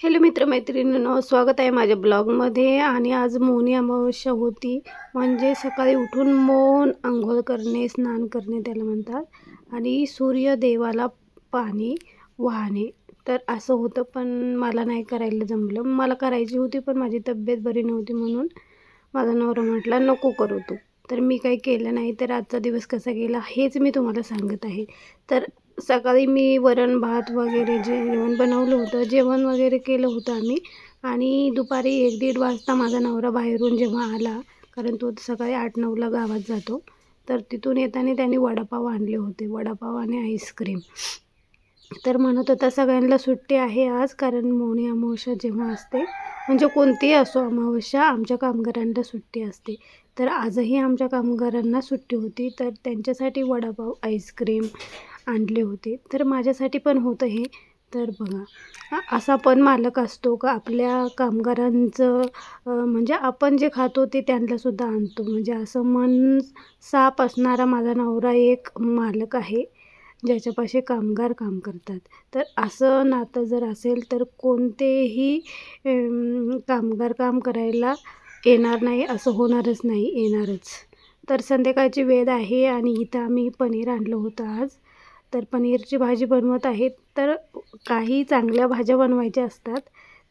Hello मित्रमैत्रिणींनो स्वागत आहे माझ्या ब्लॉगमध्ये. आणि आज मौनी अमावस्या होती म्हणजे सकाळी उठून मौन आंघोळ करणे स्नान करणे त्याला म्हणतात. आणि सूर्यदेवाला पाणी वाहणे. तर असं होतं पण मला नाही करायला जमलं. मला करायची होती पण माझी तब्येत बरी नव्हती म्हणून माझा नवरा म्हटला नको करू तू. तर मी काही केलं नाही तर आजचा दिवस कसा गेला हेच मी तुम्हाला सांगत आहे. तर सकाळी मी वरण भात वगैरे जेवण बनवलं होतं जेवण वगैरे केलं होतं आम्ही. आणि दुपारी एक दीड वाजता माझा नवरा बाहेरून जेव्हा आला कारण तो सकाळी आठ नऊला गावात जातो तर तिथून येताना त्यांनी वडापाव आणले होते. वडापाव आणि आईस्क्रीम. तर म्हणत होता सगळ्यांना सुट्टी आहे आज कारण मौनी अमावस्या जेव्हा असते म्हणजे कोणतीही असो अमावस्या आमच्या कामगारांना सुट्टी असते. तर आजही आमच्या कामगारांना सुट्टी होती तर त्यांच्यासाठी वडापाव आईस्क्रीम आणले होते. तर माझ्यासाठी पण होतं हे. तर बघा असा पण मालक असतो का? आपल्या कामगारांचं म्हणजे आपण जे खातो ते त्यांनासुद्धा आणतो. म्हणजे असं मन साप असणारा माझा नवरा एक मालक आहे ज्याच्यापाशी कामगार काम करतात. तर असं नातं जर असेल तर कोणतेही कामगार काम करायला येणार नाही असं होणारच नाही येणारच. तर संध्याकाळची वेळ आहे आणि इथं आम्ही पनीर आणलं होतं आज. तर पनीरची भाजी बनवत आहे तर काही चांगल्या भाज्या बनवायच्या असतात.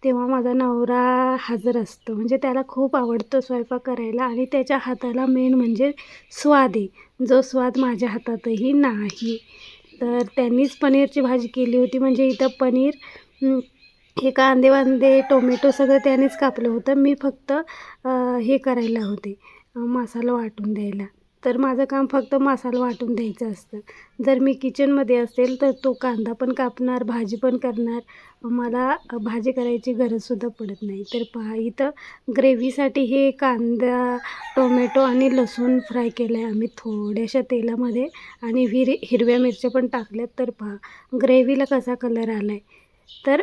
तेव्हा माझा नवरा हजर असतो. म्हणजे त्याला खूप आवडतं स्वयंपाक करायला आणि त्याच्या हाताला मेन म्हणजे स्वाद आहे. जो स्वाद माझ्या हातातही नाही. तर त्यांनीच पनीरची भाजी केली होती. म्हणजे इथं पनीर हे कांदे वांदे टोमॅटो सगळं त्यानेच कापलं होतं. मी फक्त हे करायला होते. मसाला वाटून द्यायला. तर माझं काम फक्त मसाला वाटून द्यायचं असतं. जर मी किचनमध्ये असेल तर तो कांदा पण कापणार भाजी पण करणार. मला भाजी करायची गरजसुद्धा पडत नाही. तर पहा इथं ग्रेव्हीसाठी हे कांदा टोमॅटो आणि लसूण फ्राय केलं आहे आम्ही थोड्याशा तेलामध्ये आणि हिर हिरव्या मिरच्या पण टाकल्यात. तर पहा ग्रेव्हीला कसा कलर आला आहे तर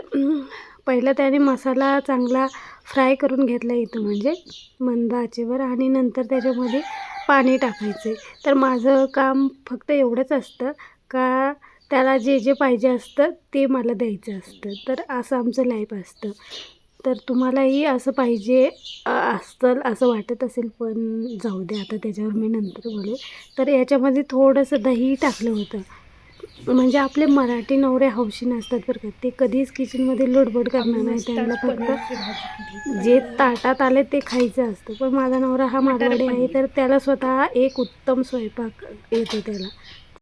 पहिलं त्याने मसाला चांगला फ्राय करून घेतला इथं म्हणजे मंद आचेवर आणि नंतर त्याच्यामध्ये पाणी टाकायचे. तर माझं काम फक्त एवढंच असतं का त्याला जे जे पाहिजे असतं ते मला द्यायचं असतं. तर असं आमचं लाईफ असतं. तर तुम्हालाही असं पाहिजे असतं असं वाटत असेल पण जाऊ दे आता त्याच्यावर मी नंतर बोलू तर याच्यामध्ये थोडंसं दही टाकलं होतं. म्हणजे आपले मराठी नवरे हौशी नसतात बरं का. ते कधीच किचनमध्ये लोडबोड करणार नाही त्यांना फक्त जे ताटात आले ते खायचं असतं. पण माझा नवरा हा मारवाडी आहे तर त्याला स्वतः एक उत्तम स्वयंपाक येतो त्याला.